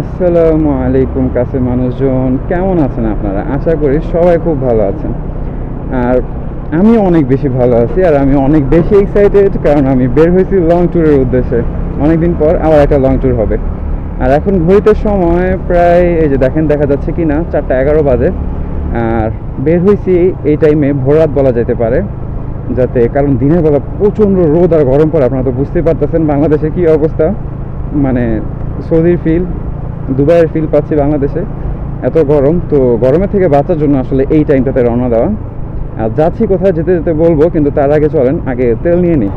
আসসালামু আলাইকুম কাছে মানুষজন। কেমন আছেন আপনারা? আশা করি সবাই খুব ভালো আছেন। আর আমি অনেক বেশি ভালো আছি আর আমি অনেক বেশি এক্সাইটেড কারণ আমি বের হয়েছি লং ট্যুরের উদ্দেশ্যে। অনেকদিন পর আবার একটা লং ট্যুর হবে। আর এখন ঘড়িতে সময় প্রায়, এই যে দেখেন, দেখা যাচ্ছে কি না চারটা এগারো বাজে। আর বের হয়েছি এই টাইমে ভোররাত বলা যেতে পারে, যাতে কারণ দিনের বেলা প্রচণ্ড রোদ আর গরম পড়ে, আপনারা তো বুঝতেই পারতেছেন বাংলাদেশে কী অবস্থা। মানে সৌদির ফিল দুবাইয়ের ফিল পাচ্ছি বাংলাদেশে। এত গরম, তো গরমের থেকে বাঁচার জন্য আসলে এই টাইমটাতে রওনা দেওয়া। আর যাচ্ছি কোথায় যেতে যেতে বলব, কিন্তু তার আগে চলেন, আগে তেল নিয়ে নিই।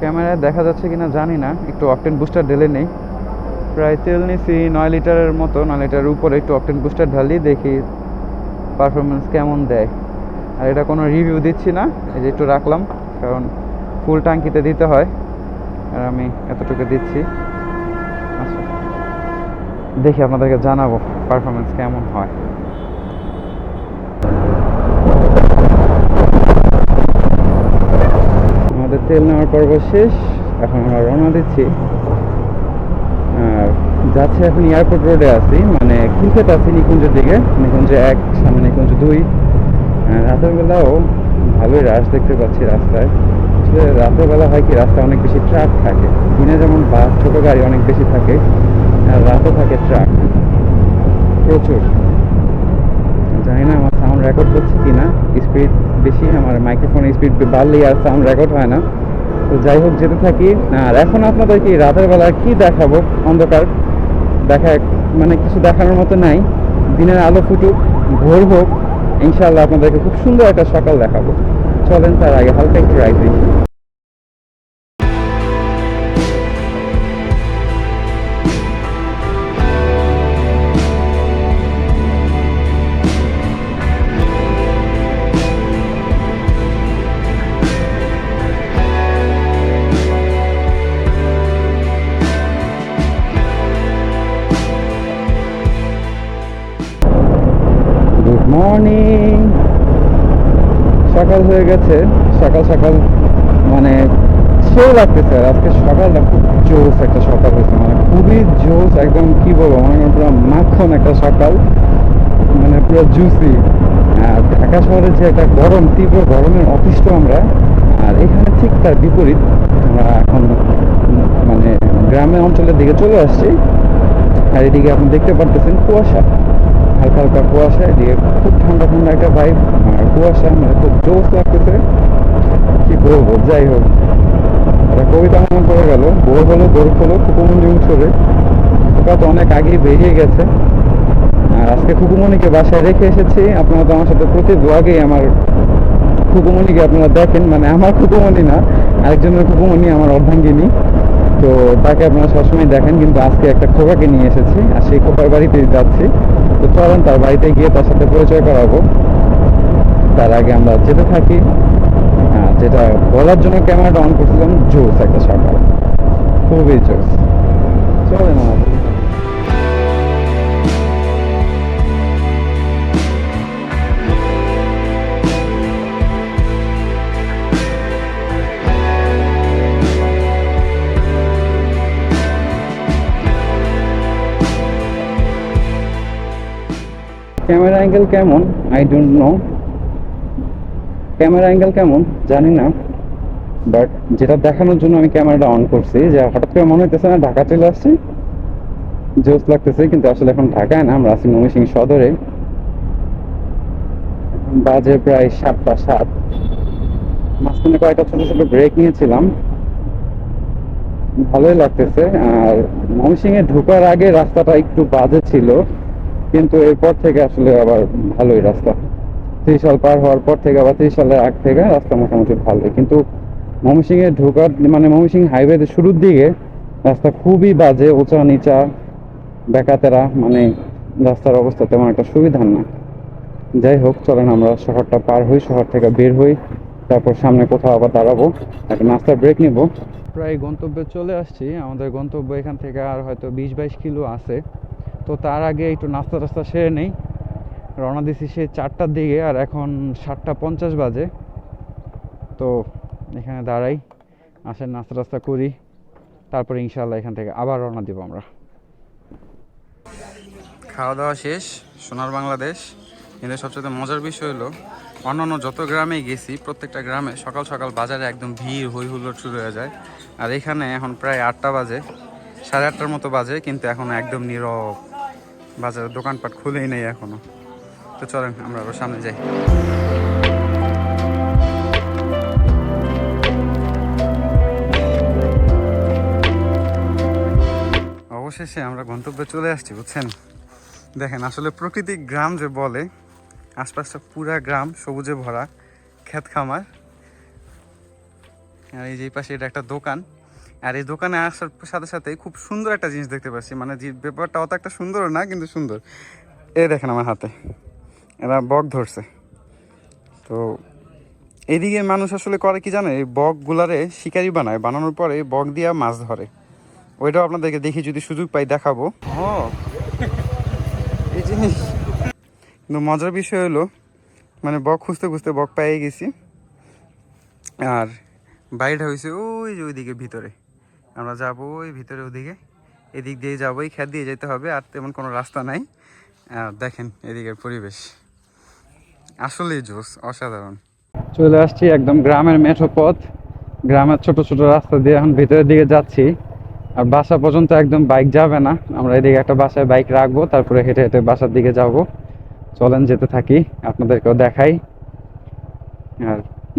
ক্যামেরায় দেখা যাচ্ছে কিনা জানি না, একটু অকটেন বুস্টার ঢেলে নেই। প্রায় তেল নিছি নয় লিটারের মতো, নয় লিটারের উপরে একটু অকটেন বুস্টার ঢালি, দেখি পারফরমেন্স কেমন দেয়। আর এটা কোনো রিভিউ দিচ্ছি না, এই যে একটু রাখলাম, কারণ ফুল ট্যাঙ্কিতে দিতে হয়। আর আমি এতটুকু দিচ্ছি। আচ্ছা। দেখি আপনাদেরকে জানাব পারফরমেন্স কেমন হয়। আমাদের তেল নেওয়ার পর্ব শেষ। এখন আমরা রওনা দিচ্ছি। আর যাচ্ছে এখন এয়ারপোর্ট রোডে আছি। মানে খিলক্ষেত আছি নিকুঞ্জের দিকে। নিকুঞ্জ এক, সামনে নিকুঞ্জ দুই। রাতের বেলাও ভালোই রাশ দেখতে পাচ্ছি রাস্তায়। আসলে রাতের বেলা হয় কি, রাস্তায় অনেক বেশি ট্রাক থাকে। দিনে যেমন বাস, ছোটো গাড়ি অনেক বেশি থাকে, আর রাতও থাকে ট্রাক প্রচুর। জানি না আমার সাউন্ড রেকর্ড করছে কি না স্পিড বেশি, আমার মাইক্রোফোনের স্পিড বাড়লেই আর সাউন্ড রেকর্ড হয় না। তো যাই হোক, যেতে থাকি। আর এখন আপনাদের কি রাতের বেলা কি দেখাবো? অন্ধকার। দেখা মানে কিছু দেখানোর মতো নাই। দিনের আলো ফুটুক, ভোর হোক ইনশাল্লাহ আপনাদেরকে খুব সুন্দর একটা সকাল দেখাবো। চলেন, তার আগে হালকা একটু রাইড দিই মর্নিং সকাল হয়ে গেছে। সকাল সকাল মানে সেও লাগতেছে আর আজকে সকালটা খুব জোস একটা সকাল হয়েছে। মানে খুবই জোস, একদম কি বলব, মনে পুরো মাখন একটা সকাল। মানে পুরো জুসি আর ঢাকা শহরে যে একটা গরম, তীব্র গরমের অতিষ্ঠ আমরা, আর এখানে ঠিক তার বিপরীত। আমরা এখন মানে গ্রামের অঞ্চলের দিকে চলে আসছি। আর এদিকে আপনি দেখতে পারতেছেন কুয়াশা। হালকা হালকা কুয়াশা এদিকে খুব ঠান্ডা ঠান্ডা একটা ভাইব আর কুয়াশা মানে খুব জোস লাগতেছে। কি বলব? যাই হোক। একটা কবিতা মনে পড়ে গেল। বোর হলো গরু হলো কুকুমঞ্জি উঠরে ওটা তো অনেক আগেই বেরিয়ে গেছে। আর আজকে খুকুমণিকে বাসায় রেখে এসেছি। আপনারা তো আমার সাথে প্রতি ব্লগেই আমার খুকুমণিকে আপনারা দেখেন। মানে আমার খুকুমণি না, আরেকজনের খুকুমণি আমার অর্ধাঙ্গিনী। তো তাকে আপনারা সবসময় দেখেন, কিন্তু আজকে একটা খোকাকে নিয়ে এসেছি, আর সেই খোকার বাড়িতে যাচ্ছি। তো চলেন, তার বাড়িতে গিয়ে তার সাথে পরিচয় করাবো। তার আগে আমরা যেতে থাকি। হ্যাঁ যেটা বলার জন্য ক্যামেরাটা অন করছিলাম, জোস, একটা সকাল খুবই জোস। চলেন আমাদের। ক্যামেরা অ্যাঙ্গেল কেমন? I don't know camera angle কেমন? জানি না। বাট যেটা দেখানোর জন্য আমি ক্যামেরাটা অন করছি, যে হঠাৎ করে মনে হইতেছে না ঢাকা চলে আসছি। জোস লাগতেছে, কিন্তু আসলে এখন ঢাকায় না, আমরা আছি ময়মনসিংহ সদরে। বাজে প্রায় সাতটা সাত। মাঝখানে কয়েকটা ছোট ছোট ব্রেক নিয়েছিলাম। ভালোই লাগতেছে। আর ময়মনসিংহে ঢোকার আগে রাস্তাটা একটু বাজে ছিল। কিন্তু এরপর থেকে আসলে আবার ভালোই রাস্তা। ত্রিশাল পার হওয়ার পর থেকে আবার ত্রিশালের আগ থেকে রাস্তা মোটামুটি ভালোই। কিন্তু ময়মনসিংহে ঢোকার মানে ময়মনসিংহ হাইওয়েতে শুরুর দিকে রাস্তা খুবই বাজে, উঁচা, নিচা, বেকাতেরা মানে রাস্তার অবস্থা তেমন একটা সুবিধার না। যাই হোক, চলেন আমরা শহরটা পার হই, শহর থেকে বের হই, তারপর সামনে কোথাও আবার দাঁড়াবো, একটা নাস্তার ব্রেক নিব। প্রায় গন্তব্যে চলে আসছি। আমাদের গন্তব্য এখান থেকে আর হয়তো বিশ বাইশ কিলো আছে। তো তার আগে একটু নাস্তা টাস্তা সেরে নেই। রওনা দিছি সে চারটার দিকে আর এখন সাতটা পঞ্চাশ বাজে। তো এখানে দাঁড়াই আসেন নাস্তা টাস্তা করি, তারপরে ইনশাল্লাহ এখান থেকে আবার রওনা দিব আমরা। খাওয়া দাওয়া শেষ, সোনার বাংলাদেশ। কিন্তু সবচেয়ে মজার বিষয় হলো, অন্যান্য যত গ্রামে গেছি, প্রত্যেকটা গ্রামে সকাল সকাল বাজারে একদম ভিড় হই হুল্লোড় শুরু হয়ে যায়। আর এখানে এখন প্রায় আটটা বাজে, সাড়ে আটটার মতো বাজে, কিন্তু এখন একদম নীরব। বাজারের দোকানপাট খুলেই নেই এখনও। তো চলেন, আমরা আরও সামনে যাই। অবশেষে আমরা গন্তব্যে চলে আসছি, বুঝছেন? দেখেন, আসলে প্রকৃতিক গ্রাম যে বলে, আশপাশটা পুরা গ্রাম, সবুজে ভরা, ক্ষেত খামার। আর এই যে পাশে এটা একটা দোকান। আর এই দোকানে আসার সাথে সাথে খুব সুন্দর একটা জিনিস দেখতে পাচ্ছি। মানে যে ব্যাপারটা অত একটা সুন্দর না, কিন্তু সুন্দর। এ দেখেন আমার হাতে। এরা বক ধরছে। তো এদিকে মানুষ আসলে করে কি জানে এই বকগুলারে শিকারি বানায়। বানানোর পরে বক দিয়া মাছ ধরে। ওইটাও আপনাদেরকে দেখি যদি সুযোগ পাই দেখাবো। এই জিনিস। কিন্তু মজার বিষয় হলো মানে বক খুঁজতে খুঁজতে বক পেয়ে গেছি। আর বাড়িটা হয়েছে ওই যে ওইদিকে ভিতরে। আমরা যাব ওই ভিতরে ওদিকে। এদিক দিয়ে যাব এই খেত দিয়ে যেতে হবে, আর তেমন কোনো রাস্তা নাই। আর দেখেন এদিকের পরিবেশ। আসলেই জোস অসাধারণ। চলে আসছি একদম গ্রামের মেঠো পথ। গ্রামের ছোট ছোট রাস্তা দিয়ে এখন ভিতরের দিকে যাচ্ছি। আর বাসা পর্যন্ত একদম বাইক যাবে না। আমরা এদিকে একটা বাসায় বাইক রাখব, তারপরে হেঁটে হেঁটে বাসার দিকে যাব। চলেন যেতে থাকি, আপনাদেরকেও দেখাই। আর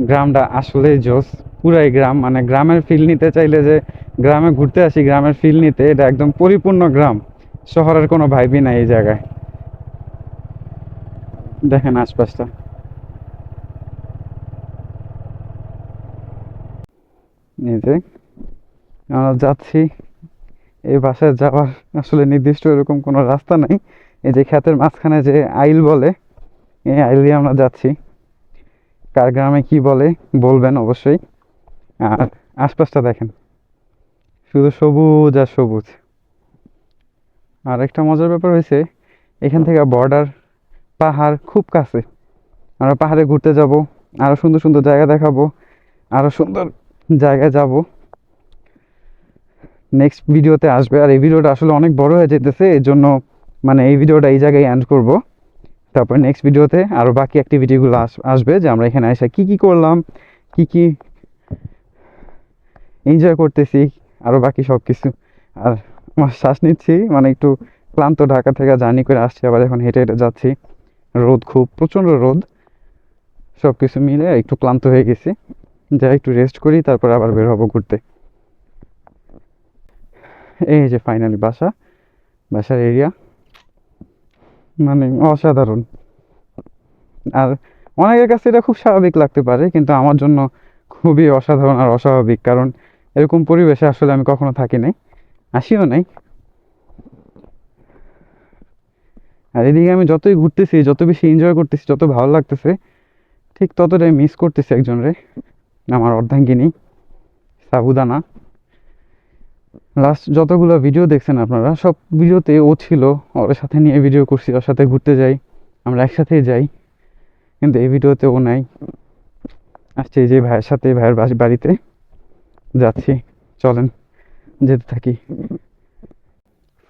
গ্রামটা আসলেই জোস পুরাই গ্রাম মানে গ্রামের ফিল নিতে চাইলে যে গ্রামে ঘুরতে আসি, গ্রামের ফিল নিতে। এটা একদম পরিপূর্ণ গ্রাম। শহরের কোনো ভাইবই নাই এই জায়গায়। দেখেন আশপাশটা। আমরা যাচ্ছি। এই বাসায় যাওয়ার আসলে নির্দিষ্ট এরকম কোনো রাস্তা নাই। এই যে ক্ষেতের মাঝখানে যে আইল বলে, এই আইল দিয়ে আমরা যাচ্ছি। কার গ্রামে কি বলে, বলবেন অবশ্যই। আর আশপাশটা দেখেন। শুধু সবুজ আর সবুজ। আর একটা মজার ব্যাপার হয়েছে, এখান থেকে বর্ডার পাহাড় খুব কাছে। আমরা পাহাড়ে ঘুরতে যাব আরও সুন্দর সুন্দর জায়গা দেখাবো আরও সুন্দর জায়গায় যাব। নেক্সট ভিডিওতে আসবে, আর এই ভিডিওটা আসলে অনেক বড় হয়ে যেতেছে এর জন্য মানে এই ভিডিওটা এই জায়গায় এন্ড করব। তারপর নেক্সট ভিডিওতে আরও বাকি অ্যাক্টিভিটিগুলো আস, আসবে, যে আমরা এখানে এসে কী কী করলাম, কী কী এনজয় করতেছি আরও বাকি সব কিছু আর আমার শ্বাস নিচ্ছি মানে একটু ক্লান্ত ঢাকা থেকে জার্নি করে আসছি, আবার এখন হেঁটে হেঁটে যাচ্ছি। রোদ খুব, প্রচণ্ড রোদ। সব কিছু মিলে একটু ক্লান্ত হয়ে গেছি। যাই, একটু রেস্ট করি, তারপর আবার বের হব ঘুরতে। এই যে ফাইনালি বাসা, বাসার এরিয়া মানে অসাধারণ। আর অনেকের কাছে এটা খুব স্বাভাবিক লাগতে পারে, কিন্তু আমার জন্য খুবই অসাধারণ আর অস্বাভাবিক, কারণ এরকম পরিবেশে আসলে আমি কখনো থাকি নাই, আসিও নাই। আর এদিকে আমি যতই ঘুরতেছি, যত বেশি এনজয় করতেছি, যত ভালো লাগতেছে, ঠিক ততটাই মিস করতেছি একজনরে আমার অর্ধাঙ্গিনী, সাবুদানা। লাস্ট যতগুলো ভিডিও দেখছেন আপনারা, সব ভিডিওতে ও ছিল, ওর সাথে নিয়ে ভিডিও করছি, ওর সাথে ঘুরতে যাই, আমরা একসাথেই যাই, কিন্তু এই ভিডিওতে ও নাই। আসছে এই যে ভাইয়ের সাথে, ভাইয়ের বাড়িতে। যাচ্ছি, চলেন, যেতে থাকি।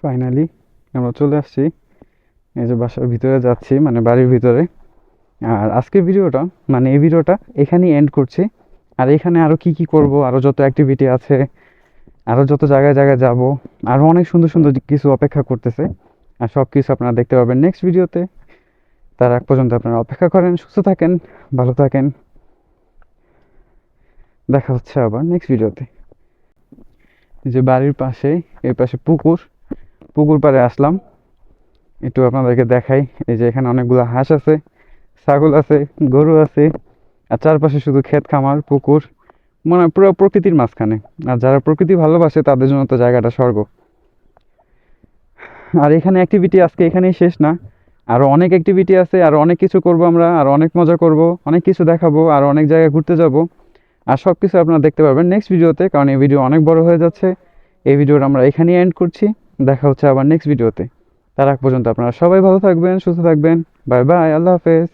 ফাইনালি আমরা চলে আসছি। এই যে বাসার ভিতরে যাচ্ছি মানে বাড়ির ভিতরে। আর আজকের ভিডিওটা মানে এই ভিডিওটা এখানেই এন্ড করছি। আর এখানে আরও কি কি করব আরও যত অ্যাক্টিভিটি আছে আরও যত জায়গায় জায়গায় যাব আরও অনেক সুন্দর সুন্দর কিছু অপেক্ষা করতেছে। আর সব কিছু আপনারা দেখতে পাবেন নেক্সট ভিডিওতে তার আগ পর্যন্ত আপনারা অপেক্ষা করেন, সুস্থ থাকেন, ভালো থাকেন। দেখা হচ্ছে আবার নেক্সট ভিডিওতে যে বাড়ির পাশে, এই পাশে পুকুর। পুকুর পাড়ে আসলাম। একটু আপনাদেরকে দেখাই। এই যে এখানে অনেকগুলো হাঁস আছে, ছাগল আছে, গরু আছে। আর চারপাশে শুধু ক্ষেত খামার, পুকুর। মানে পুরো প্রকৃতির মাঝখানে। আর যারা প্রকৃতি ভালোবাসে, তাদের জন্য তো জায়গাটা স্বর্গ। আর এখানে অ্যাক্টিভিটি আজকে এখানেই শেষ না। আরও অনেক অ্যাক্টিভিটি আছে, আর অনেক কিছু করব আমরা, আর অনেক মজা করব, অনেক কিছু দেখাবো, আর অনেক জায়গায় ঘুরতে যাব। আর সব কিছু আপনারা দেখতে পারবেন নেক্সট ভিডিওতে কারণ এই ভিডিও অনেক বড় হয়ে যাচ্ছে। এই ভিডিওটা আমরা এখানেই এন্ড করছি। দেখা হচ্ছে আবার নেক্সট ভিডিওতে তার আগ পর্যন্ত আপনারা সবাই ভালো থাকবেন, সুস্থ থাকবেন। বাই বাই আল্লাহ হাফেজ।